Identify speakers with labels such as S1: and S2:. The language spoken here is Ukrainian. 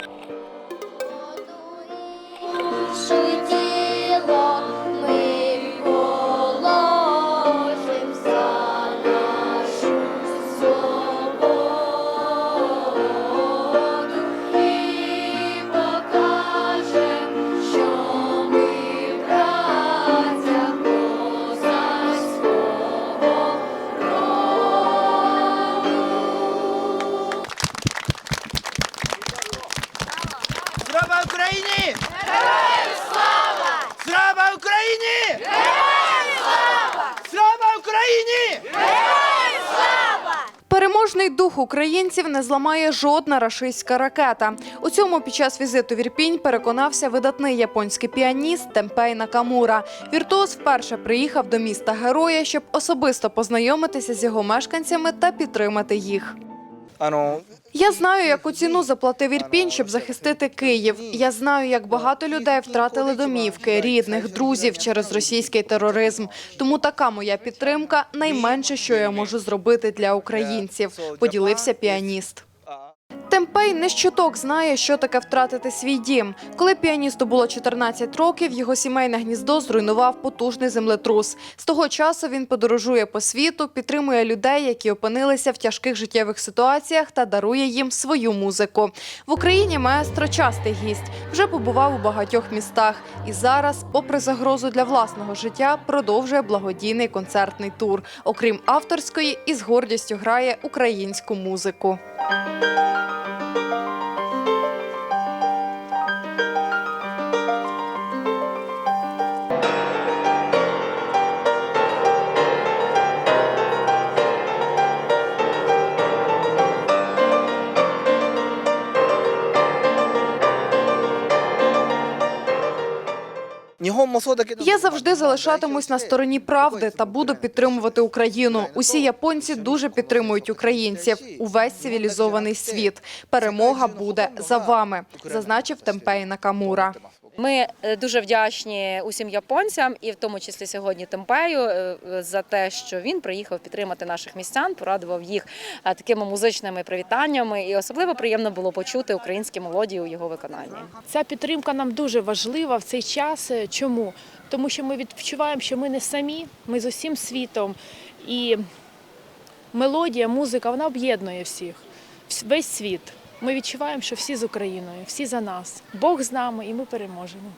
S1: Thank you.
S2: Переможний дух українців не зламає жодна рашистська ракета. У цьому під час візиту в Ірпінь переконався видатний японський піаніст Темпей Накамура. Віртуоз вперше приїхав до міста героя, щоб особисто познайомитися з його мешканцями та підтримати їх. Я знаю, яку ціну заплатив Ірпінь, щоб захистити Київ. Я знаю, як багато людей втратили домівки, рідних, друзів через російський тероризм. Тому така моя підтримка найменше, що я можу зробити для українців. Поділився піаніст. Темпей не щоток знає, що таке втратити свій дім. Коли піаністу було 14 років, його сімейне гніздо зруйнував потужний землетрус. З того часу він подорожує по світу, підтримує людей, які опинилися в тяжких життєвих ситуаціях, та дарує їм свою музику. В Україні маестро частий гість, вже побував у багатьох містах і зараз, попри загрозу для власного життя, продовжує благодійний концертний тур. Окрім авторської, і з гордістю грає українську музику. Thank you. Я завжди залишатимусь на стороні правди та буду підтримувати Україну. Усі японці дуже підтримують українців. Увесь цивілізований світ. Перемога буде за вами, зазначив Темпей Накамура.
S3: Ми е, дуже вдячні усім японцям, і в тому числі сьогодні Темпею, е, за те, що він приїхав підтримати наших містян, порадував їх е, такими музичними привітаннями. І особливо приємно було почути українські мелодії у його виконанні.
S4: Ця підтримка нам дуже важлива в цей час. Чому? Тому що ми відчуваємо, що ми не самі, ми з усім світом. І мелодія, музика, вона об'єднує всіх, вс- весь світ. Ми відчуваємо, що всі з Україною, всі за нас. Бог з нами, і ми переможемо.